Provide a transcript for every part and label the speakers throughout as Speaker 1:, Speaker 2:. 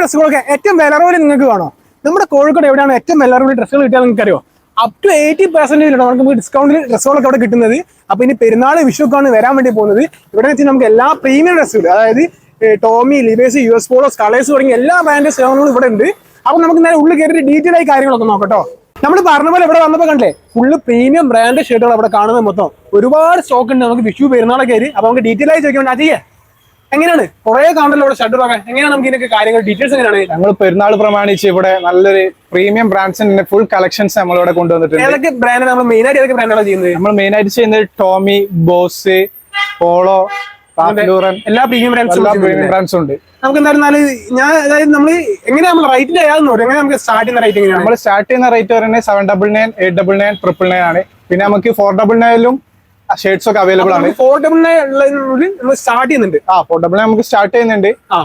Speaker 1: ഡ്രസ്സുകളൊക്കെ ഏറ്റവും വിലറവിൽ നിങ്ങൾക്ക് കാണോ. നമ്മുടെ കോഴിക്കോട് എവിടെയാണ് ഏറ്റവും വിലറവിൽ ഡ്രസ്സുകൾ കിട്ടിയാൽ നിങ്ങൾക്ക് അറിയോ അപ് ടു എയ്റ്റി പെർസെന്റേജിലാണ് നമുക്ക് ഡിസ്കൗണ്ടിൽ ഡ്രസ്സുകളൊക്കെ അവിടെ കിട്ടുന്നത്. അപ്പൊ ഇനി പെരുന്നാൾ വിഷുക്കാണ് വരാൻ വേണ്ടി പോകുന്നത്. ഇവിടെ വെച്ച് നമുക്ക് എല്ലാ പ്രീമിയം ഡ്രസ്സുകൾ അതായത് Tommy Levi's U S polos colours തുടങ്ങിയ എല്ലാ ബ്രാൻഡ് സേവനങ്ങളും ഇവിടെ ഉണ്ട്. അപ്പൊ നമുക്ക് നേരെ ഉള്ളിൽ കയറി ഡീറ്റെയിൽ ആയി കാര്യങ്ങളൊക്കെ നോക്കട്ടോ നമ്മൾ പറഞ്ഞ പോലെ ഇവിടെ വന്നപ്പോൾ കണ്ടേ ഫുള്ള് പ്രീമിയം ബ്രാൻഡ് ഷർട്ടുകൾ അവിടെ കാണുന്നത് മൊത്തം. ഒരുപാട് സ്റ്റോക്ക് ഉണ്ട്. നമുക്ക് വിഷു പെരുന്നാളൊക്കെ ആയി അപ്പൊ നമുക്ക് ഡീറ്റെയിൽ ആയി ചോദിക്കാൻ അജയ്യ എങ്ങനെയാണ്? കുറെ കാണല്ലോ ഇവിടെ ഷട്ടർ ഒക്കെ എങ്ങനെയാണ് നമുക്ക് ഇതിനൊക്കെ കാര്യങ്ങൾ? ഡീറ്റെയിൽസ് എങ്ങനെയാണ്?
Speaker 2: ഞങ്ങൾ പെരുന്നാൾ പ്രമാണിച്ച് ഇവിടെ നല്ലൊരു പ്രീമിയം ബ്രാൻഡ്സിന്റെ ഫുൾ കളക്ഷൻസ് നമ്മളിവിടെ കൊണ്ടുവന്നിട്ടുണ്ട്.
Speaker 1: ഏതൊക്കെ ബ്രാൻഡ് നമ്മൾ മെയിൻ ആയിട്ട് ഏതൊക്കെ ബ്രാൻഡാണ് ചെയ്യുന്നത്?
Speaker 2: നമ്മൾ മെയിൻ ആയിട്ട് ചെയ്യുന്നത് ടോമി ബോസ് പോളോ
Speaker 1: എല്ലാ പ്രീമിയം ബ്രാൻഡ്സും
Speaker 2: ഉണ്ട്.
Speaker 1: നമുക്ക് എന്തായിരുന്നാലും ഞാൻ അതായത് നമ്മൾ എങ്ങനെയാ നമ്മൾ റേറ്റിന്റെ ഏതാന്ന് എങ്ങനെ നമുക്ക് സ്റ്റാർട്ട് ചെയ്യുന്ന റേറ്റ് എങ്ങനെയാണ്?
Speaker 2: നമ്മൾ സ്റ്റാർട്ട് ചെയ്യുന്ന റേറ്റ് പറയുന്നത് seven double nine eight double nine triple nine ആണ്. പിന്നെ നമുക്ക് ഫോർ ഡബിൾ നയനിലും ഷർട്ട്സ് ഒക്കെ അവൈലബിൾ ആണ്.
Speaker 1: ഫോർ ഡബിൾ ഉള്ളതിനുള്ളിൽ നമ്മൾ സ്റ്റാർട്ട് ചെയ്യുന്നുണ്ട്.
Speaker 2: ആ ഫോർ ഡബിൾ നമുക്ക് സ്റ്റാർട്ട് ചെയ്യുന്നുണ്ട്.
Speaker 1: ആ.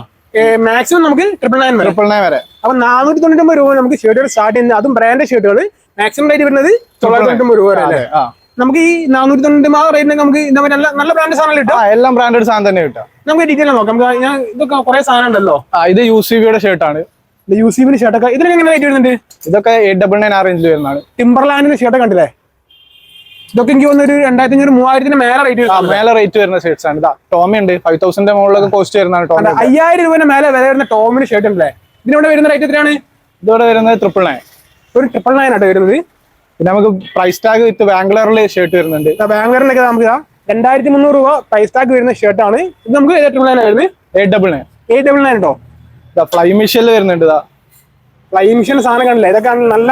Speaker 1: മാക്സിമം നമുക്ക് ട്രിപ്പിൾ നയൻ വരെ.
Speaker 2: ട്രിപ്പിൾ നയൻ വരെ.
Speaker 1: അപ്പൊ നാനൂറ്റി തൊണ്ണൂറ്റൊമ്പത് രൂപ നമുക്ക് ഷർട്ടുകൾ സ്റ്റാർട്ട് ചെയ്യുന്നത്. അതും ബ്രാൻഡ് ഷർട്ടുകൾ മാക്സിമം റേറ്റ് വരുന്നത് തൊള്ളായിരത്തി തൊണ്ണൂറ്റൊമ്പത് രൂപ വരെ നമുക്ക് ഈ നാനൂറ്റി തൊണ്ണൂറ്റി ആ റേറ്റിന് നമുക്ക് നല്ല നല്ല ബ്രാൻഡ് സാധനം കിട്ടും.
Speaker 2: എല്ലാം ബ്രാൻഡഡ് സാധനം തന്നെ കിട്ടാം.
Speaker 1: നമുക്ക് ഡീറ്റെയിൽ നോക്കാം. നമുക്ക് ഞാൻ ഇതൊക്കെ കുറെ സാധനം ഉണ്ടല്ലോ.
Speaker 2: ആ ഇത് യു സി ബിയുടെ ഷർട്ടാണ്
Speaker 1: യു സി ബിന്റെ ഷർട്ടൊക്കെ ഇതിനൊക്കെ എങ്ങനെ റേറ്റ് വരുന്നുണ്ട്?
Speaker 2: ഇതൊക്കെ എയ്റ്റ് ഡബിൾ നയൻ ആ റേഞ്ചിൽ വരുന്നതാണ്.
Speaker 1: ടിംബർലാൻഡിന്റെ ഷർട്ടൊക്കെ കണ്ടില്ലേ? ഇതൊക്കെ എനിക്ക് തോന്നുന്നു ഒരു രണ്ടായിരത്തി അഞ്ഞൂറ് മൂവായിരത്തിന് മേലെ റേറ്റ്
Speaker 2: മേലെ റേറ്റ് വരുന്ന ഷർട്ട്സ് ആണ്. ഇതാ ടോമി ഉണ്ട്. ഫൈവ് തൗസൻഡ് മുകളിലൊക്കെ കോസ്റ്റ് വരുന്നതാണ് ടോമി
Speaker 1: അയ്യായിരം രൂപ മേലെ വില വരുന്ന ടോമിന് ഷർട്ട് ഉണ്ടല്ലേ? ഇതിനോട് വരുന്ന റേറ്റ് എത്രയാണ്?
Speaker 2: ഇതോടെ വരുന്നത് ട്രിപ്പിൾ നയൻ
Speaker 1: ഒരു ട്രിപ്പിൾ നയൻ ആട്ടോ വരുന്നത്.
Speaker 2: പിന്നെ നമുക്ക് പ്രൈസ് ടാഗ് വിത്ത് ബാംഗ്ലൂരിലെ ഷർട്ട് വരുന്നുണ്ട്.
Speaker 1: ബാംഗ്ലൂരിലൊക്കെ നമുക്ക് രണ്ടായിരത്തി മുന്നൂറ് രൂപ പ്രൈസ് ടാഗ് വരുന്ന ഷർട്ടാണ് ഇത് നമുക്ക് ട്രിപ്പിൾ നയൻ വരുന്നത്?
Speaker 2: Eight double nine
Speaker 1: eight double nine കേട്ടോ
Speaker 2: ഫ്ലൈ മിഷനിൽ വരുന്നുണ്ട് ഇതാ.
Speaker 1: ഫ്ലൈ മിഷൻ സാധനം കാണില്ല ഇതൊക്കെ നല്ല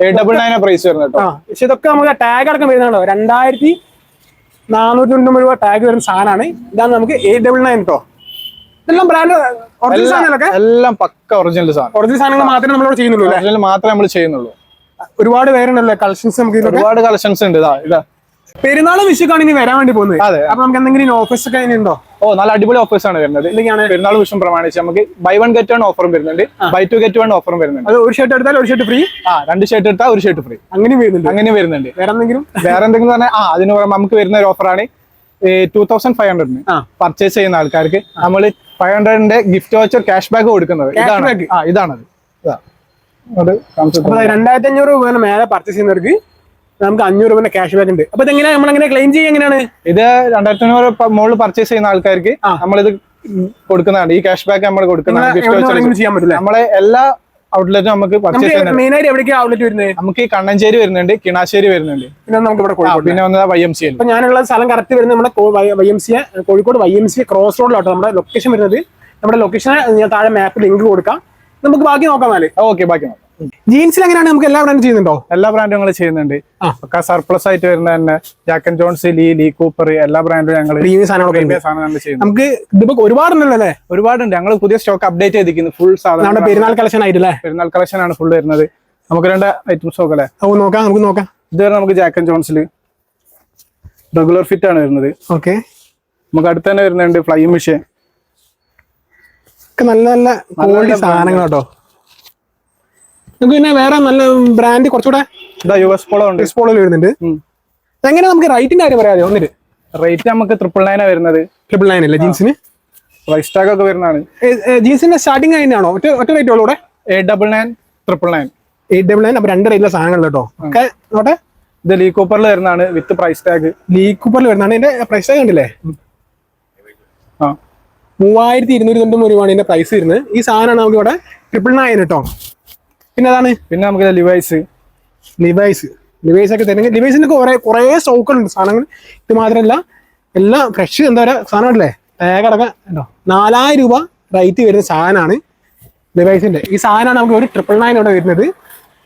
Speaker 2: ഡബിൾ നയൻ പ്രൈസ് വരുന്നത് കേട്ടോ.
Speaker 1: പക്ഷെ ഇതൊക്കെ നമുക്ക് ടാഗ് അടക്കം വരുന്നുണ്ടോ രണ്ടായിരത്തി നാനൂറ്റി തൊണ്ണൂറ് രൂപ ടാഗ് വരുന്ന സാധനമാണ്. ഇതാണ് നമുക്ക് എയ്റ്റ് ഡബിൾ നയൻ കേട്ടോ ഇതെല്ലാം ബ്രാൻഡ് ഒറിജിനൽ സാധനങ്ങളൊക്കെ?
Speaker 2: എല്ലാം പക്ക ഒറിജിനൽ സാധനം.
Speaker 1: ഒറിജിനൽ സാധനങ്ങൾ മാത്രമേ നമ്മളിവിടെ ചെയ്യുന്നുള്ളൂ
Speaker 2: ഒറിജിനൽ മാത്രമേ നമ്മൾ ചെയ്യുന്നുള്ളൂ.
Speaker 1: ഒരുപാട് പേരുണ്ടല്ലോ കളക്ഷൻസ് നമുക്ക്
Speaker 2: ഒരുപാട് കളക്ഷൻസ് ഉണ്ട്. ഇതാ ഇതാ.
Speaker 1: പെരുന്നാൾ വിഷുക്കാണ് ഇനി വരാൻ വേണ്ടി പോകുന്നത്.
Speaker 2: അതെ.
Speaker 1: അപ്പൊ നമുക്ക് എന്തെങ്കിലും ഓഫേഴ്സ് ഒക്കെ ഉണ്ടോ
Speaker 2: ഓ നല്ല അടിപൊളി ഓഫേഴ്സ് ആണ് വരുന്നത്.
Speaker 1: ഇല്ലെങ്കിൽ
Speaker 2: പെരുന്നാൾ വിഷം പ്രമാണിച്ച് നമുക്ക് ബൈ വൺ ഗെറ്റ് വൺ ഓഫറും വരുന്നുണ്ട്. ബൈ ടു ഗെറ്റ് വൺ ഓഫറും വരുന്നുണ്ട്.
Speaker 1: അത് ഒരു ഷർട്ട് എടുത്താൽ ഒരു ഷർട്ട് ഫ്രീ
Speaker 2: ആ രണ്ട് ഷർട്ട് എടുത്താൽ ഒരു ഷർട്ട് ഫ്രീ
Speaker 1: അങ്ങനെ വരുന്നുണ്ട്.
Speaker 2: അങ്ങനെ വരുന്നുണ്ട്.
Speaker 1: വേറെ എന്തെങ്കിലും?
Speaker 2: വേറെ എന്തെങ്കിലും പറഞ്ഞാൽ ആ അതിന് പുറമെ നമുക്ക് വരുന്ന ഒരു ഓഫറാണ് ടൂ തൗസൻഡ് ഫൈവ് ഹൺഡ്രഡിന് പർച്ചേസ് ചെയ്യുന്ന ആൾക്കാർക്ക് നമ്മൾ ഫൈവ് ഹൺഡ്രഡിന്റെ ഗിഫ്റ്റ് വോച്ചർ ക്യാഷ് ബാക്ക് കൊടുക്കുന്നത്. ഇതാണ്. ആ ഇതാണത്.
Speaker 1: രണ്ടായിരത്തി അഞ്ഞൂറ് രൂപ മേലെ പർച്ചേസ് ചെയ്യുന്നവർക്ക് നമുക്ക് അഞ്ഞൂറ് രൂപ ക്യാഷ് ബാക്ക് ഉണ്ട്. അപ്പൊ ഇതെങ്ങനെ നമ്മൾ എങ്ങനെ ക്ലെയിം ചെയ്യുക? എങ്ങനെയാണ്?
Speaker 2: ഇത് രണ്ടായിരത്തി അഞ്ഞൂറ് മുകളിൽ പർച്ചേസ് ചെയ്യുന്ന ആൾക്കാർക്ക്. നമ്മളിത് കൊടുക്കുന്നതാണ്. ഈ ക്യാഷ് ബാക്ക് നമ്മൾ കൊടുക്കുന്നതാണ്. നമ്മളെ എല്ലാ ഔട്ട്ലെറ്റും നമുക്ക് പർച്ചേസ്
Speaker 1: എവിടേക്കാണ് ഔട്ട്ലെറ്റ് വരുന്നത്?
Speaker 2: നമുക്ക് ഈ കണ്ണഞ്ചേരി വരുന്നുണ്ട് കിണാശ്ശേരി വരുന്നുണ്ട്.
Speaker 1: പിന്നെ നമുക്ക് ഇവിടെ
Speaker 2: പിന്നെ വന്നത് വൈ എം സി
Speaker 1: അപ്പൊ ഞാനുള്ള സ്ഥലം കറക്റ്റ് വരുന്നത് നമ്മുടെ Y M C Kozhikode Y M C cross റോഡിലോട്ടോ നമ്മുടെ ലൊക്കേഷൻ വരുന്നത്. നമ്മുടെ ലൊക്കേഷൻ ഞാൻ താഴെ മാപ്പ് ലിങ്ക് കൊടുക്കാം. നമുക്ക് ബാക്കി നോക്കാം നാല്
Speaker 2: ഓക്കെ ബാക്കി നോക്കാം.
Speaker 1: ജീൻസിൽ എങ്ങനെയാണ്? നമുക്ക് എല്ലാ ബ്രാൻഡും ചെയ്യുന്നുണ്ടോ?
Speaker 2: എല്ലാ ബ്രാൻഡും ഞങ്ങൾ ചെയ്യുന്നുണ്ട്. ഒക്കെ സർപ്ലസ് ആയിട്ട് വരുന്ന തന്നെ jack and Jones Lee Lee Cooper എല്ലാ ബ്രാൻഡും ഞങ്ങൾ
Speaker 1: നമുക്ക് ഇതിപ്പോ ഒരുപാടുണ്ടല്ലോ അല്ലേ?
Speaker 2: ഒരുപാടുണ്ട്. ഞങ്ങൾ പുതിയ സ്റ്റോക്ക് അപ്ഡേറ്റ് ചെയ്തിരിക്കുന്നു. ഫുൾ സാധനം
Speaker 1: പെരുന്നാൾ കളക്ഷൻ ആയിട്ടില്ലേ
Speaker 2: പെരുന്നാൾ കളക്ഷൻ ആണ് ഫുൾ വരുന്നത്. നമുക്ക് രണ്ട് ഐറ്റംസ് നോക്കല്ലേ
Speaker 1: നോക്കാം നമുക്ക് നോക്കാം.
Speaker 2: ഇത് വരെ നമുക്ക് ജാക്കൻ ജോൺസിൽ റെഗുലർ ഫിറ്റ് ആണ് വരുന്നത്.
Speaker 1: ഓക്കെ.
Speaker 2: നമുക്ക് അടുത്ത് തന്നെ വരുന്നുണ്ട് ഫ്ലൈ മിഷൻ
Speaker 1: നല്ല നല്ല ക്വാളിറ്റി സാധനങ്ങൾ കേട്ടോ നമുക്ക് പിന്നെ വേറെ നല്ല ബ്രാൻഡ് കുറച്ചുകൂടെ
Speaker 2: ഇതാ യു എസ് പോളോ ഉണ്ട്.
Speaker 1: എക്സ്പോളിൽ വരുന്നുണ്ട്. എങ്ങനെ നമുക്ക് റൈറ്റിന്റെ കാര്യം പറയാമോ? ഒന്നിട്ട്
Speaker 2: റേറ്റ് നമുക്ക് ട്രിപ്പിൾ നയനാണ് വരുന്നത്.
Speaker 1: ട്രിപ്പിൾ നയൻ അല്ലേ? ജീൻസിന്
Speaker 2: ടാഗ് ഒക്കെ വരുന്നതാണ്.
Speaker 1: ജീൻസിന്റെ സ്റ്റാർട്ടിംഗ് അതിനാണോ ഒറ്റ ഒറ്റ റേറ്റ് ഉള്ളൂ ഇവിടെ?
Speaker 2: Eight double nine triple nine
Speaker 1: eight double nine അപ്പൊ രണ്ട് റേറ്റിലെ സാധനങ്ങൾ കേട്ടോ. നോട്ടെ
Speaker 2: ഇത് ലീ കൂപ്പറിൽ വരുന്നതാണ് വിത്ത് പ്രൈസ് ടാഗ്
Speaker 1: ലീ കൂപ്പറിൽ വരുന്നതാണ്. ഇതിന്റെ പ്രൈസ് ടാഗ് ഉണ്ടല്ലേ
Speaker 2: ആ.
Speaker 1: മൂവായിരത്തി ഇരുന്നൂറ്റി തൊണ്ണൂറ് രൂപയാണ് ഇതിന്റെ പ്രൈസ് വരുന്നത്. ഈ സാധനമാണ് നമുക്ക് ഇവിടെ ട്രിപ്പിൾ നയൻ കേട്ടോ. പിന്നെ അതാണ്
Speaker 2: പിന്നെ നമുക്ക് ലിവൈസ്
Speaker 1: ലിവൈസ് ലിവൈസ് ഒക്കെ തരുന്നെങ്കിൽ ലിവൈസിന് കുറെ കുറെ സ്റ്റോക്കുകളുണ്ട് സാധനങ്ങൾ. ഇത് മാത്രമല്ല എല്ലാം ഫ്രഷ് എന്താ പറയുക സാധനമല്ലേ ടാഗ് അടക്കം ഉണ്ടോ? നാലായിരം രൂപ റേറ്റ് വരുന്ന സാധനമാണ് ലിവൈസിന്റെ ഈ സാധനമാണ് നമുക്ക് ഒരു ട്രിപ്പിൾ നയൻ ഇവിടെ വരുന്നത്.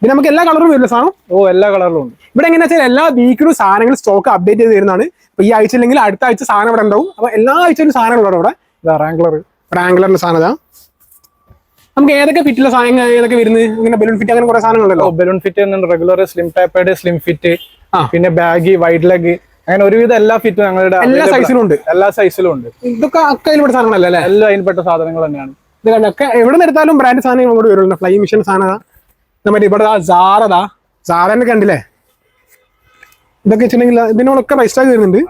Speaker 1: ഇത് നമുക്ക് എല്ലാ കളറും വരുന്ന സാധനം?
Speaker 2: ഓ എല്ലാ കളറിലും ഉണ്ട്.
Speaker 1: ഇവിടെ എങ്ങനെയാ വെച്ചാൽ എല്ലാ വീക്കിലും സാധനങ്ങൾ സ്റ്റോക്ക് അപ്ഡേറ്റ് ചെയ്ത് തരുന്നതാണ്. അപ്പൊ ഈ ആഴ്ച അല്ലെങ്കിൽ അടുത്ത ആഴ്ച സാധനം ഇവിടെ ഉണ്ടാവും. അപ്പൊ എല്ലാ ആഴ്ചയിലും സാധനങ്ങളുണ്ട് ഇവിടെ
Speaker 2: ഇതാ റാങ്ക്ലർ
Speaker 1: റാങ്ക്ലറിന്റെ സാധനം. നമുക്ക് ഏതൊക്കെ ഫിറ്റിലെ സാധനങ്ങൾ ഏതൊക്കെ വരുന്നത്? ഇങ്ങനെ ബലൂൺ ഫിറ്റ് അങ്ങനെ കുറെ സാധനങ്ങളുണ്ടല്ലോ.
Speaker 2: Balloon fit regular slim tapered slim fit പിന്നെ ബാഗി വൈഡ് ലെഗ് അങ്ങനെ ഒരുവിധം എല്ലാ ഫിറ്റും ഞങ്ങളുടെ
Speaker 1: എല്ലാ സൈസിലും ഉണ്ട്.
Speaker 2: എല്ലാ സൈസിലും ഉണ്ട്.
Speaker 1: ഇതൊക്കെ ഒക്കെ ഇവിടെ സാധനങ്ങളല്ലേ അല്ലേ?
Speaker 2: എല്ലാം അതിൽപ്പെട്ട സാധനങ്ങൾ തന്നെയാണ്.
Speaker 1: ഇത് കണ്ടൊക്കെ എവിടെ നിന്ന് എടുത്താലും ബ്രാൻഡ് സാധനങ്ങൾ ഇങ്ങോട്ട് വരുള്ളൂ ഫ്ലൈ മിഷൻ സാധനം മറ്റേ ഇവിടെ സാറതാ സാറന്നെ കണ്ടില്ലേ? ഇതൊക്കെ വെച്ചിട്ടുണ്ടെങ്കിൽ ഇതിനോടൊക്കെ പൈസ വരുന്നുണ്ട്.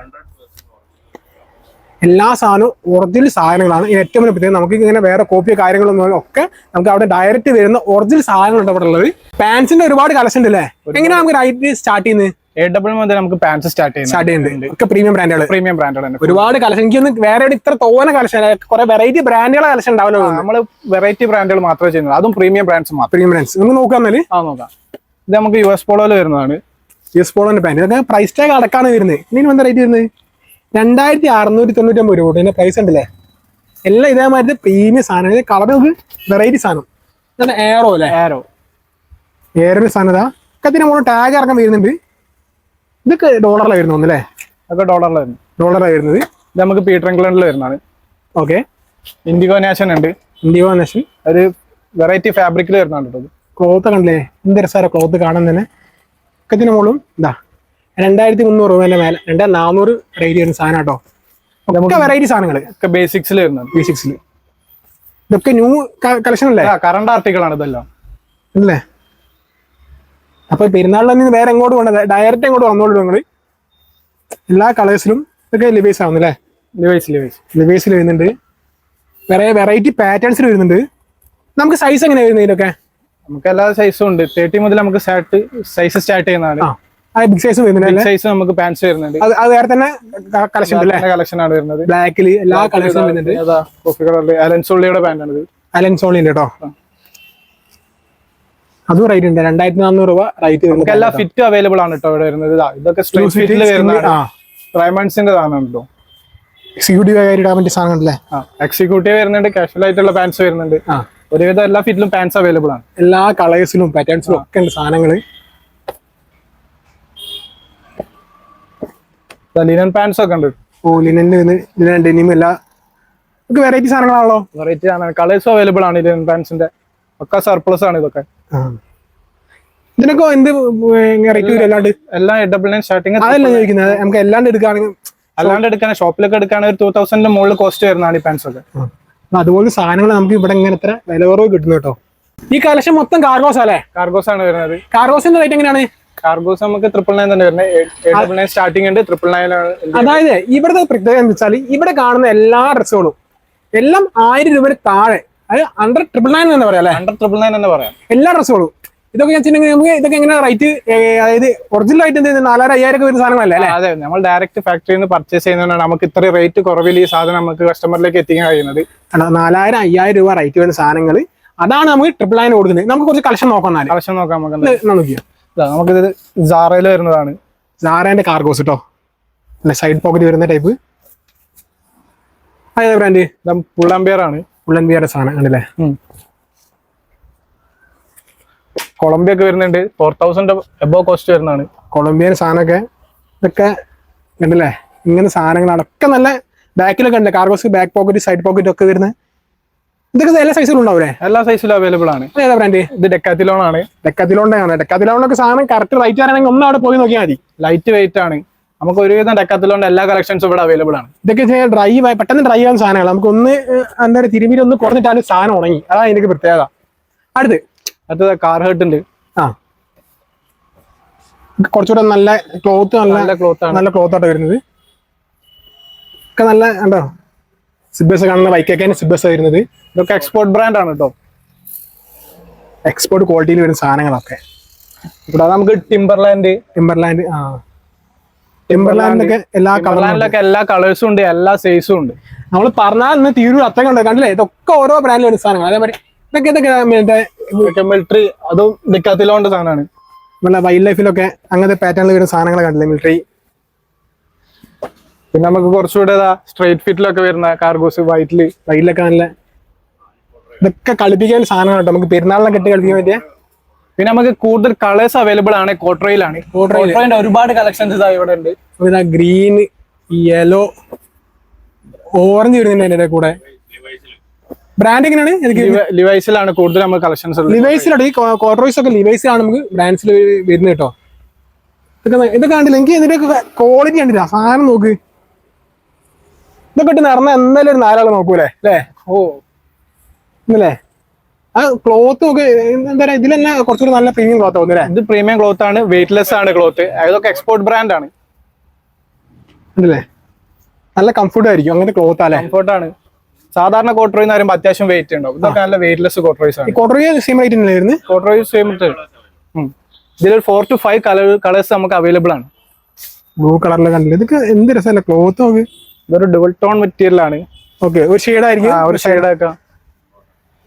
Speaker 1: എല്ലാ സാധനവും ഒറിജിനൽ സാധനങ്ങളാണ്. ഇതിന് ഏറ്റവും വലിയ പ്രത്യേകത നമുക്ക് ഇങ്ങനെ വേറെ കോപ്പിയ കാര്യങ്ങളൊന്നും ഒക്കെ നമുക്ക് അവിടെ ഡയറക്റ്റ് വരുന്ന ഒറിജിനൽ സാധനങ്ങളുണ്ട് അവിടെ ഉള്ളത്. പാൻസിന്റെ ഒരുപാട് കളക്ഷൻ ഉണ്ട് അല്ലേ? എങ്ങനെയാണ് നമുക്ക് റൈറ്റ് സ്റ്റാർട്ട് ചെയ്യുന്നത്
Speaker 2: എ ഡബിൾ മുതൽ നമുക്ക് പാൻസ് സ്റ്റാർട്ട്
Speaker 1: സ്റ്റാർട്ട് ചെയ്യുന്നത്. ഒക്കെ പ്രീമിയം ബ്രാൻഡുകൾ
Speaker 2: പ്രീമിയം ബ്രാൻഡുകൾ
Speaker 1: ഒരുപാട് കളക്ഷൻ എനിക്ക് വേറെ ഇത്ര തോന്നുന്ന കളക്ഷൻ കുറെ വെറൈറ്റി ബ്രാൻഡുകളെ കളക്ഷൻ ഉണ്ടാവില്ല
Speaker 2: നമ്മൾ വെറൈറ്റി ബ്രാൻഡുകൾ മാത്രമേ ചെയ്യുന്നത് അതും പ്രീമിയം ബ്രാൻഡ്സ് മാത്രം.
Speaker 1: പ്രീമിയം ബ്രാൻഡ്സ് നമുക്ക് നോക്കാമെന്നാൽ
Speaker 2: ആ നോക്കാം. ഇത് നമുക്ക് യു എസ് പോളോയിൽ വരുന്നതാണ്.
Speaker 1: യു എസ് പോളോന്റെ പാന്റ് ഇതൊക്കെ പ്രൈസ് ടാഗ് അടക്കാണ് വരുന്നത്. ഇനി എന്താ റേറ്റ് വരുന്നത്? രണ്ടായിരത്തി അറുന്നൂറ്റി തൊണ്ണൂറ്റൊമ്പത് രൂപ ഇതിന്റെ പ്രൈസ് ഉണ്ടല്ലേ? എല്ലാം ഇതേമാതിരി പ്രീമിയം സാധനം. കളർ നമുക്ക് വെറൈറ്റി സാധനം. ഇതാണ് എയറോ അല്ലേ?
Speaker 2: എയറോ
Speaker 1: എയറോ സാധനം ഇതാ. ഒക്കെ നമ്മൾ ടാഗ് ഇറങ്ങാൻ വരുന്നുണ്ട്. ഇതൊക്കെ ഡോളറിലാണ് വരുന്നത് ഒന്നല്ലേ
Speaker 2: അതൊക്കെ ഡോളറിലാണ്
Speaker 1: ഡോളറാണ് വരുന്നത്.
Speaker 2: ഇത് നമുക്ക് പീറ്റർ ഇംഗ്ലണ്ടിൽ വരുന്നതാണ്.
Speaker 1: ഓക്കെ
Speaker 2: ഇൻഡിഗോ നാഷൻ ഉണ്ട്.
Speaker 1: ഇൻഡിഗോ നാഷൻ
Speaker 2: ഒരു വെറൈറ്റി ഫാബ്രിക്കിൽ വരുന്നുണ്ട്.
Speaker 1: ക്ലോത്ത് കണ്ടില്ലേ എന്ത് രസമാണ് ക്ലോത്ത് കാണാൻ തന്നെ. ഒക്കത്തിന് മോളും ഇതാ. രണ്ടായിരത്തി മുന്നൂറ് രൂപേന്റെ മേലെ. രണ്ടായിരത്തി നാനൂറ് റേറ്റ് വരുന്ന സാധനം കേട്ടോ. ഒക്കെ വെറൈറ്റി സാധനങ്ങൾ
Speaker 2: ഒക്കെ ബേസിക്സിൽ വരുന്നത്.
Speaker 1: ബേസിക്സിൽ ഇതൊക്കെ ന്യൂ കളക്ഷൻ അല്ലേ?
Speaker 2: കറണ്ട് ആർട്ടിക്കിൾ ആണ് ഇതെല്ലാം.
Speaker 1: അല്ലേ? അപ്പൊ പെരുന്നാളിൽ വേറെ എങ്ങോട്ട് വേണ്ട ഡയറക്റ്റ് എങ്ങോട്ട് വന്നോളൂ നിങ്ങൾ എല്ലാ കളേഴ്സിലും ഇതൊക്കെ ലിബേസ് ആവുന്നു അല്ലേ?
Speaker 2: ലിവേസ്
Speaker 1: ലിവേസിൽ വരുന്നുണ്ട്. വേറെ വെറൈറ്റി പാറ്റേൺസിൽ വരുന്നുണ്ട്. നമുക്ക് സൈസ് എങ്ങനെ വരുന്നതിലൊക്കെ
Speaker 2: നമുക്ക് എല്ലാ സൈസും ഉണ്ട്. തേർട്ടി മുതൽ നമുക്ക് സ്റ്റാർട്ട് സൈസ് സ്റ്റാർട്ട് ചെയ്യുന്നതാണ്.
Speaker 1: ബിഗ് സൈസ് വരുന്നുണ്ട്
Speaker 2: സൈസ് നമുക്ക് പാൻസ് വരുന്നുണ്ട്.
Speaker 1: അത് വേറെ തന്നെ കളക്ഷൻ
Speaker 2: കളക്ഷൻ ആണ് വരുന്നത്.
Speaker 1: ബ്ലാക്കിൽ എല്ലാ കളേഴ്സും വരുന്നുണ്ട്.
Speaker 2: കോഫി കളറിൽ അലൻസോളിയുടെ ആണ്
Speaker 1: അലൻസോളിന്റെ കേട്ടോ അതും റേറ്റ് ഉണ്ട്. രണ്ടായിരത്തി നാനൂറ് രൂപ റേറ്റ്
Speaker 2: നമുക്ക് എല്ലാ ഫിറ്റ് അവൈലബിൾ ആണ് കേട്ടോ ഇവിടെ വരുന്നത്. ഇതാ, ഇതൊക്കെ സ്ട്രീറ്റ് ഫിറ്റിൽ വരുന്ന
Speaker 1: ആ.
Speaker 2: റൈമണ്ട്സിന്റെ സാധനം കേട്ടോ
Speaker 1: എക്സിക്യൂട്ടീവ് ആയിട്ട് ഇടാൻ പറ്റിയ സാധനം അല്ലേ
Speaker 2: എക്സിക്യൂട്ടീവ് വരുന്നുണ്ട് കാഷ്വൽ ആയിട്ടുള്ള പാൻസ് വരുന്നുണ്ട്. ഒരുവിധം എല്ലാ ഫിറ്റിലും പാൻസ് അവൈലബിൾ ആണ്.
Speaker 1: എല്ലാ കളേഴ്സിലും പാറ്റേൺസിലും ഒക്കെ ഉണ്ട് സാധനങ്ങൾ
Speaker 2: ലിനൻ പാൻസ് ഒക്കെ ഉണ്ട്.
Speaker 1: ഓ ലിനൻ ലിനൻ ഡെനിം എല്ലാ നമുക്ക് വെറൈറ്റി സാധനങ്ങളാണല്ലോ?
Speaker 2: വെറൈറ്റി ആണ് കളേഴ്സ് അവൈലബിൾ ആണ് ലിനൻ പാൻസിന്റെ ഒക്കെ സർപ്ലസ് ആണ് ഇതൊക്കെ.
Speaker 1: ഇതിനൊക്കെ എന്ത് റേറ്റ് വരും അല്ലാണ്ട്?
Speaker 2: എല്ലാം ഡബിൾ നയൻ സ്റ്റാർട്ടിങ്
Speaker 1: അതല്ല ചോദിക്കുന്നത് നമുക്ക് എല്ലാണ്ട് എടുക്കുകയാണെങ്കിൽ
Speaker 2: അല്ലാണ്ട് എടുക്കാൻ ഷോപ്പിലൊക്കെ എടുക്കുകയാണെങ്കിൽ ഒരു ടൂ തൗസൻഡിന്റെ മുകളിൽ കോസ്റ്റ് വരുന്നതാണ് ഈ പാൻസ് ഒക്കെ.
Speaker 1: അതുപോലെ സാധനങ്ങൾ നമുക്ക് ഇവിടെ ഇങ്ങനത്തെ വില കുറവ് കിട്ടുന്നു കേട്ടോ. ഈ കളക്ഷൻ മൊത്തം കാർഗോസ് അല്ലേ
Speaker 2: കാർഗോസ് ആണ് വരുന്നത്.
Speaker 1: കാർഗോസിന്റെ റേറ്റ് എങ്ങനെയാണ്?
Speaker 2: കാർഗോസ് നമുക്ക് ട്രിപ്പിൾ നയൻ തന്നെ വരുന്നത്. സ്റ്റാർട്ടിംഗ് ഉണ്ട് ട്രിപ്പിൾ നയൻ
Speaker 1: അതായത് ഇവിടുത്തെ പ്രത്യേകത എന്ന് വെച്ചാൽ ഇവിടെ കാണുന്ന എല്ലാ ഡ്രസ്സുകളും എല്ലാം ആയിരം രൂപയുടെ താഴെ അത് അണ്ടർ ട്രിപ്പിൾ നയൻ എന്ന് പറയാം അല്ലേ?
Speaker 2: അണ്ടർ ട്രിപ്പിൾ നയൻ എന്ന് പറയാം.
Speaker 1: എല്ലാ ഡ്രസ്സുകളും ഇതൊക്കെ ഞാൻ വെച്ചിട്ടുണ്ടെങ്കിൽ നമുക്ക് ഇതൊക്കെ എങ്ങനെ റേറ്റ് അതായത് ഒറിജിനൽ ആയിട്ട് എന്ത് നാലായിരം അയ്യായിരം ഒക്കെ വരുന്ന സാധനങ്ങളല്ലേ?
Speaker 2: അതെ നമ്മൾ ഡയറക്റ്റ് ഫാക്ടറിയിൽ നിന്ന് പർച്ചേസ് ചെയ്യുന്നതാണ് നമുക്ക് ഇത്ര റേറ്റ് കുറവിൽ ഈ സാധനം നമുക്ക് കസ്റ്റമറിലേക്ക് എത്തിക്കാൻ കഴിയുന്നത്?
Speaker 1: നാലായിരം അയ്യായിരം രൂപ റേറ്റ് വരുന്ന സാധനങ്ങൾ അതാണ് നമുക്ക് ട്രിപ്പിൾ നയൻ കൊടുക്കുന്നത്. നമുക്ക് കുറച്ച് കളക്ഷൻ നോക്കാം
Speaker 2: കളക്ഷൻ നോക്കാം നമുക്ക്
Speaker 1: നോക്കിയോ?
Speaker 2: നമുക്കിത് സാറയിൽ വരുന്നതാണ്.
Speaker 1: സാറേന്റെ കാർഗോസ് കേട്ടോ അല്ലെ സൈഡ് പോക്കറ്റ് വരുന്ന ടൈപ്പ് അതേ ബ്രാൻഡ്
Speaker 2: പുള്ളമ്പിയർ ആണ്.
Speaker 1: പുള്ളമ്പിയറുടെ സാധനം ആണല്ലേ
Speaker 2: കൊളംബിയ ഒക്കെ വരുന്നുണ്ട്. ഫോർ തൗസൻഡ് എബോ കോസ്റ്റ് വരുന്നതാണ്.
Speaker 1: കൊളംബിയൻ സാധനമൊക്കെ ഇതൊക്കെ ഉണ്ടല്ലേ ഇങ്ങനെ സാധനങ്ങളാണ്. ഒക്കെ നല്ല ബാക്കിലൊക്കെ ഉണ്ട് cargos back pocket side pocket ഒക്കെ വരുന്നത്. ഇതൊക്കെ എല്ലാ സൈസിലും ഉണ്ടാവില്ലേ
Speaker 2: എല്ലാ സൈസിലും അവൈലബിൾ ആണ്.
Speaker 1: ഏതാ ബ്രാൻഡ്
Speaker 2: ഇത് ഡെക്കാത്തിലോൺ ആണ്.
Speaker 1: ഡെക്കാത്തിലോണ്ടാണ് ആണ് ഡെക്കാത്തിലോണ്ടൊക്കെ സാധനം കറക്റ്റ് റേറ്റ് ആണെങ്കിൽ ഒന്ന് അവിടെ പോയി നോക്കിയാൽ മതി.
Speaker 2: ലൈറ്റ് വെയിറ്റ് ആണ്. നമുക്ക് ഒരുവിധം ഡെക്കാത്തിലോണിന്റെ എല്ലാ കളക്ഷൻസും ഇവിടെ അവൈലബിൾ ആണ്.
Speaker 1: ഇതൊക്കെ ഡ്രൈ പെട്ടെന്ന് ഡ്രൈ ആവുന്ന സാധനങ്ങൾ നമുക്ക് ഒന്ന് എന്താ പറയുക തിരുമിരി ഒന്ന് കുറഞ്ഞിട്ടാലും സാധനം ഉണങ്ങി. അതാണ് ഇതിന്റെ പ്രത്യേകത. അടുത്ത്.
Speaker 2: അടുത്തത് കാർ ഹെർട്ട് ഉണ്ട്.
Speaker 1: ആ. കുറച്ചുകൂടെ നല്ല ക്ലോത്ത് നല്ല
Speaker 2: നല്ല ക്ലോത്ത് ആണ്.
Speaker 1: നല്ല ക്ലോത്ത് ആയിട്ട് വരുന്നത്. ഒക്കെ നല്ല ഉണ്ടോ സിബസ് കാണുന്ന ബൈക്കൊക്കെ സിബസ് വരുന്നത്.
Speaker 2: ഇതൊക്കെ എക്സ്പോർട്ട് ബ്രാൻഡാണ് കേട്ടോ.
Speaker 1: എക്സ്പോർട്ട് ക്വാളിറ്റിയിൽ വരുന്ന സാധനങ്ങളൊക്കെ.
Speaker 2: ഇവിടെ നമുക്ക് ടിംബർലാൻഡ്
Speaker 1: ടിംബർലാൻഡ് ആ. ടിംബർലാൻഡൊക്കെ എല്ലാ കളറിലൊക്കെ
Speaker 2: ടിംബർലാൻഡിലൊക്കെ എല്ലാ കളേഴ്സും ഉണ്ട് എല്ലാ സൈസും ഉണ്ട്.
Speaker 1: നമ്മൾ പറഞ്ഞാൽ ഇന്ന് തീരൂർ അത്ര ഉണ്ട് കണ്ടില്ലേ? ഇതൊക്കെ ഓരോ ബ്രാൻഡിൽ വരുന്ന സാധനങ്ങൾ അതേമാതിരി ഇതൊക്കെ ഇതൊക്കെ
Speaker 2: മിലിറ്ററി അതും ഡെക്കാത്തിലോണ്ട് സാധനമാണ്.
Speaker 1: നമ്മളെ വൈൽഡ് ലൈഫിലൊക്കെ അങ്ങനത്തെ പാറ്റേണിൽ വരുന്ന സാധനങ്ങൾ കണ്ടില്ലേ? മിലിറ്ററി
Speaker 2: പിന്നെ നമുക്ക് കുറച്ചുകൂടെ സ്ട്രൈറ്റ് ഫിറ്റിലൊക്കെ വരുന്ന കാർഗോസ് വൈറ്റിൽ
Speaker 1: വൈറ്റിലൊക്കെ നല്ല ഇതൊക്കെ കളിപ്പിക്കാൻ സാധനങ്ങൾ കേട്ടോ. നമുക്ക് പെരുന്നാളിനെ കെട്ടി കളിപ്പിക്കാൻ പറ്റിയ.
Speaker 2: പിന്നെ നമുക്ക് കൂടുതൽ കളേഴ്സ് അവൈലബിൾ ആണ് കോട്രയിലാണ് കോട്രയിന്റെ ഒരുപാട് കളക്ഷൻസ് ഇവിടെ ഉണ്ട്.
Speaker 1: പിന്നെ ഗ്രീൻ യെല്ലോ ഓറഞ്ച് വരുന്നുണ്ട് അതിന്റെ കൂടെ. ബ്രാൻഡ് എങ്ങനെയാണ്? എനിക്ക്
Speaker 2: ലിവ- ലിവൈസിലാണ് കൂടുതൽ നമുക്ക് കളക്ഷൻസ് ഉള്ളത്.
Speaker 1: ലിവൈസിലാണ് ഈ കോട്രോയ്സ് ഒക്കെ ലിവൈസിലാണ് നമുക്ക് ബ്രാൻഡ്സിൽ വരുന്നത് കേട്ടോ. ഇതൊക്കെ ഇതൊക്കെ കണ്ടില്ല? എനിക്ക് ഇതിന്റെ ക്വാളിറ്റി കണ്ടില്ല. സാധനം നോക്ക്. ഇതൊക്കെ ഇട്ട് നടന്ന എന്തായാലും ഒരു നാലാൾ നോക്കൂലേ? അല്ലേ?
Speaker 2: ഓ.
Speaker 1: ഇന്നല്ലേ? ആ ക്ലോത്ത് ഒക്കെ എന്താ ഇതിൽ തന്നെ കുറച്ചുകൂടി നല്ല പ്രീമിയം ക്ലോത്ത് ആവുന്നില്ലേ
Speaker 2: ഇത് പ്രീമിയം ക്ലോത്ത് ആണ് വെയിറ്റ്ലെസ് ആണ് ക്ലോത്ത് അതൊക്കെ എക്സ്പോർട്ട് ബ്രാൻഡ് ആണ്.
Speaker 1: ഉണ്ടല്ലേ? നല്ല കംഫർട്ട് ആയിരിക്കും അങ്ങനത്തെ ക്ലോത്ത് അല്ലേ?
Speaker 2: കംഫർട്ട് ആണ്. സാധാരണ കോട്ടറോയി എന്ന് പറയുമ്പോൾ അത്യാവശ്യം വെയിറ്റ് ഉണ്ടാവും. ഇതൊക്കെ നല്ല വെയിറ്റ്ലെസ് കോട്ടറോയ്സ് ആണ്.
Speaker 1: ഈ കോട്ടറി സെയിം റേറ്റ് തന്നെയായിരുന്നു വരുന്നത്?
Speaker 2: സെയിം ഇതിൽ four two five colour colours നമുക്ക് അവൈലബിൾ ആണ്.
Speaker 1: ബ്ലൂ കളറിലെ കണ്ടില്ല? ഇതൊക്കെ എന്ത് രസമല്ലേ? ക്ലോത്ത് നോക്ക്
Speaker 2: ഇതൊരു ഡുവൽ ടോൺ മെറ്റീരിയൽ ആണ്.
Speaker 1: ഓക്കെ ഒരു ഷെയ്ഡ് ആയിരിക്കും.
Speaker 2: ഒരു ആക്കാം.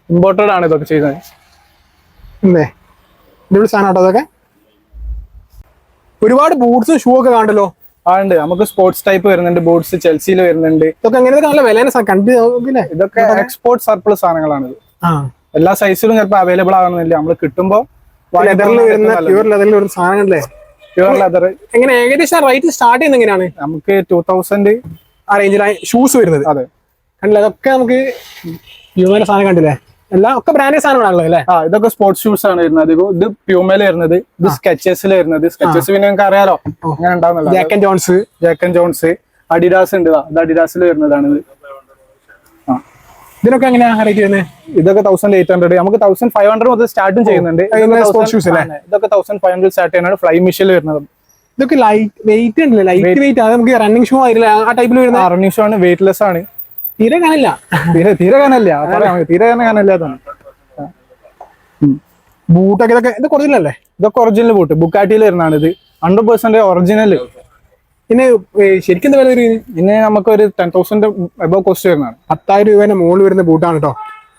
Speaker 2: ഇമ്പോർട്ടഡ് ആണ് ഇതൊക്കെ ചെയ്യുന്നത്.
Speaker 1: അല്ലേ ഡബിൾ സാധനം അതൊക്കെ. ഒരുപാട് ബൂട്ട്സും ഷൂ ഒക്കെ കാണണ്ടല്ലോ
Speaker 2: ആ ഉണ്ട്. നമുക്ക് സ്പോർട്സ് ടൈപ്പ് വരുന്നുണ്ട്. ബൂട്ട്സ് ചെൽസിയിൽ വരുന്നുണ്ട്.
Speaker 1: ഇതൊക്കെ എങ്ങനെയൊക്കെ നല്ല വില കണ്ട്
Speaker 2: ഇതൊക്കെ എക്സ്പോർട്ട് സർപ്ലസ് സാധനങ്ങളാണ് എല്ലാ സൈസിലും ചിലപ്പോൾ അവൈലബിൾ ആകണമെന്നില്ല. നമ്മൾ കിട്ടുമ്പോ
Speaker 1: ലെതറിൽ വരുന്ന പ്യൂർ ലെതറിൽ വരുന്ന സാധനങ്ങളല്ലേ?
Speaker 2: പ്യൂർ ലെതർ
Speaker 1: എങ്ങനെ ഏകദേശം റേറ്റ് സ്റ്റാർട്ട് ചെയ്യുന്ന എങ്ങനെയാണ്?
Speaker 2: നമുക്ക് ടൂ തൗസൻഡ്
Speaker 1: ആ റേഞ്ചിലാണ് ഷൂസ് വരുന്നത്.
Speaker 2: അതെ.
Speaker 1: കണ്ടില്ല? അതൊക്കെ നമുക്ക് പ്യൂമയുടെ സാധനം കണ്ടില്ലേ? എല്ലാം ഒക്കെ ബ്രാൻഡ് സാധനങ്ങളാണല്ലോ അല്ലേ?
Speaker 2: ആ ഇതൊക്കെ സ്പോർട്സ് ഷൂസ് ആണ് വരുന്നത്. ഇത് പ്യൂമയിൽ വരുന്നത്. ഇത് സ്കെച്ചസിൽ വരുന്നത്. സ്കെച്ചസ് പിന്നെ നിങ്ങൾക്ക് അറിയാലോ? അങ്ങനെ ഉണ്ടാവുന്നില്ല
Speaker 1: Jack and Jones
Speaker 2: Jack and Jones Adidas ഉണ്ട്. ഇത് അഡിഡാസിൽ വരുന്നതാണ് ഇത്.
Speaker 1: ഇതിനൊക്കെ എങ്ങനെയാ റേറ്റ് വരുന്നത്?
Speaker 2: ഇതൊക്കെ തൗസൻഡ് എയ്റ്റ് ഹൺഡ്രഡ് നമുക്ക് തൗസൻഡ് ഫൈവ് ഹൺഡ്രഡ് മുതൽ സ്റ്റാർട്ടും ചെയ്യുന്നുണ്ട്? ഇതൊക്കെ തൗസൻഡ് ഫൈവ് ഹൺഡ്രഡ് സ്റ്റാർട്ട് ചെയ്യുന്നത് ഫ്ലൈ മിഷിൽ വരുന്നത്.
Speaker 1: ഇതൊക്കെ ലൈറ്റ് വെയിറ്റ് ഉണ്ടല്ലേ. ലൈറ്റ് വെയിറ്റ് അത് നമുക്ക് റണ്ണിങ് ഷൂ ആയില്ല ആ ടൈപ്പിൽ വരുന്ന?
Speaker 2: റണ്ണിങ് ഷോ ആണ് വെയിറ്റ്ലെസ് ആണ്.
Speaker 1: തീരെ കാണില്ല
Speaker 2: തീരെ തീരെ കാണില്ല പറയാം. തീരെ കാനല്ലാതാണ്
Speaker 1: ബൂട്ടൊക്കെ ഇതൊക്കെ ഇത് അല്ലേ?
Speaker 2: ഇതൊക്കെ ഒറിജിനൽ ബൂട്ട് ബുക്കാറ്റിയിൽ വരുന്നതാണ് ഇത്. ഹൺഡ്രഡ് പെർസെന്റ് ഒറിജിനൽ
Speaker 1: പിന്നെ ശരിക്കും എന്താ വില വരും
Speaker 2: പിന്നെ നമുക്ക് ഒരു ടെൻ തൗസൻഡ് എബോ കോസ്റ്റ് വരുന്നതാണ്.
Speaker 1: പത്തായിരം രൂപേന്റെ മുകളിൽ വരുന്ന ബൂട്ടാണ് കേട്ടോ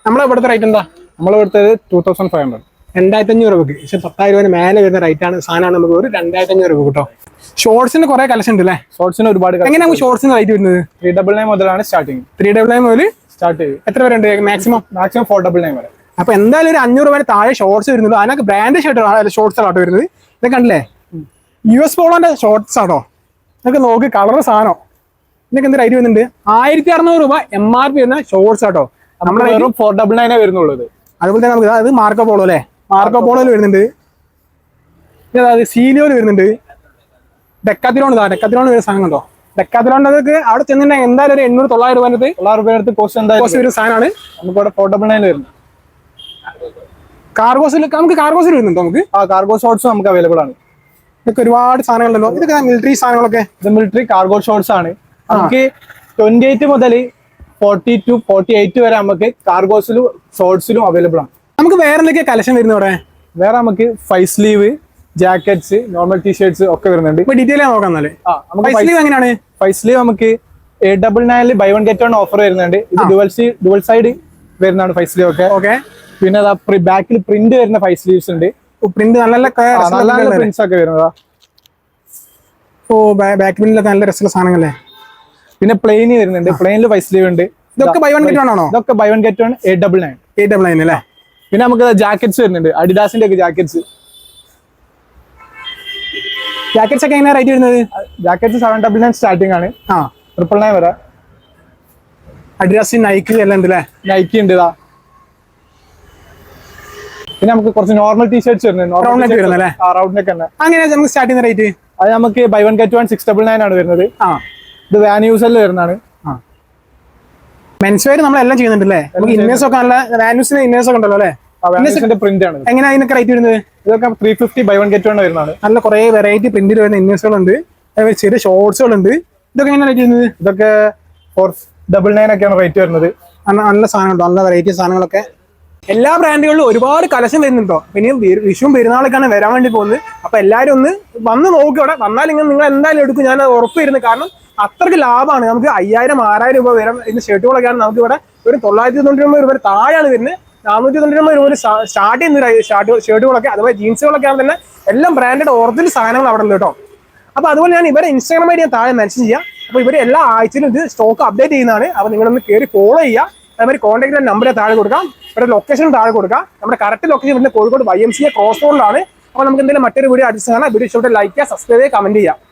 Speaker 1: നമ്മളെ ഇവിടുത്തെ റേറ്റ് എന്താ?
Speaker 2: നമ്മളെ ഇവിടുത്തെ ടൂ തൗസൻഡ് ഫൈവ് ഹൺഡ്രഡ്
Speaker 1: രണ്ടായിരത്തി അഞ്ഞൂറ് രൂപക്ക്. പക്ഷെ പത്തായിരം രൂപ മേലെ വരുന്ന റേറ്റ് ആണ്. സാധനമാണ് നമുക്ക് ഒരു രണ്ടായിരത്തി അഞ്ഞൂറ് രൂപ കേട്ടോ ഷോർട്സിന് കുറെ കളക്ഷൻ ഉണ്ട് അല്ലേ
Speaker 2: ഷോർട്സിന് ഒരുപാട്
Speaker 1: എങ്ങനെ നമുക്ക് ഷോർട്സിന് റേറ്റ് വരുന്നത്?
Speaker 2: ത്രീ ഡബിൾ നയൻ മുതലാണ് സ്റ്റാർട്ടിങ്
Speaker 1: ത്രീ ഡബിൾ നയൻ മുതൽ
Speaker 2: സ്റ്റാർട്ട് ചെയ്യും.
Speaker 1: എത്ര വരെ ഉണ്ട് maximum
Speaker 2: maximum four double nine വരെ.
Speaker 1: അപ്പൊ എന്തായാലും ഒരു അഞ്ഞൂറ് രൂപ താഴെ ഷോർട്സ് വരുന്നുള്ളൂ. അതിനൊക്കെ ബ്രാൻഡ് ഷർട്ട് ഷോർട്സ് ആട്ടോ വരുന്നത്. ഇത് കണ്ടില്ലേ? യു എസ് പോളോന്റെ ഷോർട്സ് ആണോ ഇതൊക്കെ നോക്ക് കളർ സാധനം. ഇതൊക്കെ എന്ത് റേറ്റ് വരുന്നുണ്ട്? ആയിരത്തി അറുന്നൂറ് രൂപ എം ആർ പി വരുന്ന ഷോർട്സ് ആട്ടോ.
Speaker 2: നമ്മുടെ ഫോർ ഡബിൾ നയനേ വരുന്നുള്ളത്
Speaker 1: അതുപോലെ തന്നെ നമുക്ക് അത് മാർക്കോ പോളോ അല്ലേ? മാർക്കോ പോളോയിൽ വരുന്നുണ്ട്. പിന്നെ അതായത് സീലിയോയിൽ വരുന്നുണ്ട്. ഡെക്കാത്തിലോൺ ഇതാ ഡെക്കാത്തിലോൺ വരുന്ന സാധനം കണ്ടോ? ഡെക്കാത്തിലോൺ അതൊക്കെ അവിടെ ചെന്നിട്ടുണ്ടെങ്കിൽ എന്തായാലും ഒരു എണ്ണൂറ് തൊള്ളായിരം രൂപ
Speaker 2: തൊള്ളായിരം രൂപ അടുത്ത് കോസ്റ്റ് എന്തായാലും
Speaker 1: കോസ്റ്റ് വരുന്ന സാധനമാണ്.
Speaker 2: നമുക്ക് ഇവിടെ ഫോർ ഡബിൾ വരുന്നത്. വരുന്നു
Speaker 1: കാർഗോസിൽ നമുക്ക് കാർഗോസിൽ വരുന്നുണ്ടോ നമുക്ക്?
Speaker 2: ആ കാർഗോ ഷോർട്സ് നമുക്ക് അവൈലബിൾ ആണ്.
Speaker 1: ഇതൊക്കെ ഒരുപാട് സാധനങ്ങളുണ്ടല്ലോ. ഇതൊക്കെ മിലിറ്ററി സാധനങ്ങളൊക്കെ?
Speaker 2: ഇത് മിലിറ്ററി കാർഗോ ഷോർട്സ് ആണ്. നമുക്ക് ട്വന്റി എയ്റ്റ് മുതൽ ഫോർട്ടി ടു ഫോർട്ടി എയ്റ്റ് വരെ നമുക്ക് കാർഗോസിലും ഷോർട്സിലും അവൈലബിൾ ആണ്.
Speaker 1: നമുക്ക് വേറെ എന്തൊക്കെയാ കലക്ഷൻ വരുന്നവിടെ
Speaker 2: വേറെ നമുക്ക് five sleeve jackets normal T-shirts ഒക്കെ വരുന്നുണ്ട്.
Speaker 1: ഇപ്പൊ ഡീറ്റെയിൽ നോക്കാം
Speaker 2: എന്നാൽ.
Speaker 1: സ്ലീവ് എങ്ങനെയാണ്?
Speaker 2: ഫൈവ് സ്ലീവ് നമുക്ക് double നയനിൽ buy one get one offer വരുന്നുണ്ട്. ഇത് ഡുവൽ സ്ലീവ് ഡുവൽ സൈഡ് വരുന്നതാണ് ഫൈവ് സ്ലീവ് ഒക്കെ.
Speaker 1: ഓക്കെ
Speaker 2: പിന്നെ ബാക്കിൽ പ്രിന്റ് വരുന്ന ഫൈവ് സ്ലീവ്സ് ഉണ്ട്.
Speaker 1: പ്രിന്റ് നല്ല നല്ല
Speaker 2: പ്രിന്റ്സ് ഒക്കെ വരുന്നതാ.
Speaker 1: ഓ ബാക്ക് പ്രിന്റിലൊക്കെ നല്ല രസമുള്ള സാധനങ്ങളല്ലേ?
Speaker 2: പിന്നെ പ്ലെയിൻ വരുന്നുണ്ട്. പ്ലെയിനിൽ ഫൈവ് സ്ലീവ് ഉണ്ട്.
Speaker 1: ഇതൊക്കെ ബൈ വൺ ഗെറ്റ് വൺ ആണോ?
Speaker 2: ഇതൊക്കെ buy one get one eight double nine
Speaker 1: eight double nine അല്ലേ?
Speaker 2: പിന്നെ നമുക്ക് ജാക്കറ്റ്സ് വരുന്നുണ്ട്. അഡിഡാസിന്റെ ഒക്കെ ജാക്കറ്റ്സ്
Speaker 1: ജാക്കറ്റ്സ് ഒക്കെ എങ്ങനെയാ റേറ്റ് വരുന്നത്?
Speaker 2: Jackets seven double nine starting ആണ്.
Speaker 1: ആ.
Speaker 2: ട്രിപ്പിൾ നയൻ വരെ.
Speaker 1: അഡിഡാസ് നൈക്ക് എല്ലാം ഉണ്ട് അല്ലേ
Speaker 2: നൈക്കി ഉണ്ട് ഇതാ പിന്നെ നമുക്ക് കുറച്ച് നോർമൽ ടീഷർട്സ് വരുന്നുണ്ട്? റൗണ്ട് നെക്ക് തന്നെ.
Speaker 1: അങ്ങനെയാ നമുക്ക് സ്റ്റാർട്ട് ചെയ്യുന്ന റേറ്റ്
Speaker 2: അത് നമുക്ക് buy one get one six double nine ആണ് വരുന്നത്.
Speaker 1: ആ.
Speaker 2: ഇത് വാൻ യൂസറിൽ വരുന്നതാണ്.
Speaker 1: മെൻസ് വെയർ നമ്മളെല്ലാം ചെയ്യുന്നുണ്ട് അല്ലേ നമുക്ക് ഇന്നേഴ്സ് ഒക്കെ നല്ല യൂസിന് ഇന്നേഴ്സ് ഒക്കെ ഉണ്ടല്ലോ അല്ലേ
Speaker 2: പ്രിന്റ് ആണ്. ഇത്.
Speaker 1: എങ്ങനെയാ അതിനൊക്കെ റേറ്റ് വരുന്നത്?
Speaker 2: ഇതൊക്കെ three fifty buy one get one വരുന്നതാണ്
Speaker 1: നല്ല കുറെ വെറൈറ്റി പ്രിന്റിൽ വരുന്ന ഇന്നേഴ്സുകളുണ്ട് ചെറിയ ഷോർട്സുകളുണ്ട് ഇതൊക്കെ എങ്ങനെ റേറ്റ് ചെയ്യുന്നത്
Speaker 2: ഇതൊക്കെ ഫോർ ഡബിൾ നയൻ ഒക്കെയാണ് റേറ്റ് വരുന്നത്.
Speaker 1: നല്ല സാധനമുണ്ടോ നല്ല വെറൈറ്റി സാധനങ്ങളൊക്കെ. എല്ലാ ബ്രാൻഡുകളിലും ഒരുപാട് കലശം വരുന്നുണ്ടോ? പിന്നെ വിഷുവും പെരുന്നാളൊക്കെയാണ് വരാൻ വേണ്ടി പോകുന്നത്. അപ്പൊ എല്ലാവരും ഒന്ന് വന്ന് നോക്കുക അവിടെ. വന്നാൽ നിങ്ങൾ നിങ്ങൾ എന്തായാലും എടുക്കും. ഞാൻ ഉറപ്പ് വരുന്നത് കാരണം അത്രയ്ക്ക് ലാഭമാണ്. നമുക്ക് അയ്യായിരം ആറായിരം രൂപ വരാം ഇന്ന് ഷർട്ടുകളൊക്കെയാണ് നമുക്ക് ഇവിടെ ഒരു തൊള്ളായിരത്തി തൊണ്ണൂറ്റി ഒമ്പത് രൂപ താഴെയാണ് വരുന്നത്. നാനൂറ്റി തൊണ്ണൂറ്റി രൂപ സ്റ്റാർട്ട് ചെയ്യുന്ന ഷർട്ട് ഷർട്ടുകളൊക്കെ അതുപോലെ ജീൻസുകളൊക്കെ ആണ് തന്നെ എല്ലാം ബ്രാൻഡഡ് ഒറിജിനൽ സാധനങ്ങൾ അവിടെ ഉണ്ട് കേട്ടോ. അപ്പൊ അതുപോലെ ഞാൻ ഇവരെ ഇൻസ്റ്റാഗ്രാം ഐഡി ഞാൻ താഴെ മെൻഷൻ ചെയ്യാം. അപ്പൊ ഇവർ എല്ലാ ആഴ്ചയിലും ഇത് സ്റ്റോക്ക് അപ്ഡേറ്റ് ചെയ്യുന്നതാണ്. അപ്പൊ നിങ്ങളൊന്ന് കയറി ഫോളോ ചെയ്യുക. അതേമാതിരി കോൺടാക്ട് നമ്പർ താഴെ കൊടുക്കാം. ഇവിടെ ലൊക്കേഷൻ താഴെ കൊടുക്കാം. നമ്മുടെ കറക്റ്റ് ലൊക്കേഷൻ ഇവിടെ Kozhikode Y M C A cross റോഡിലാണ് അപ്പൊ നമുക്ക് എന്തെങ്കിലും മറ്റൊരു വീഡിയോ അടിച്ച് കാണാം. വീഡിയോ ഇഷ്ടപ്പെട്ട് ലൈക്ക് ചെയ്യുക സബ്സ്ക്രൈബ് ചെയ്യുക കമന്റ് ചെയ്യുക.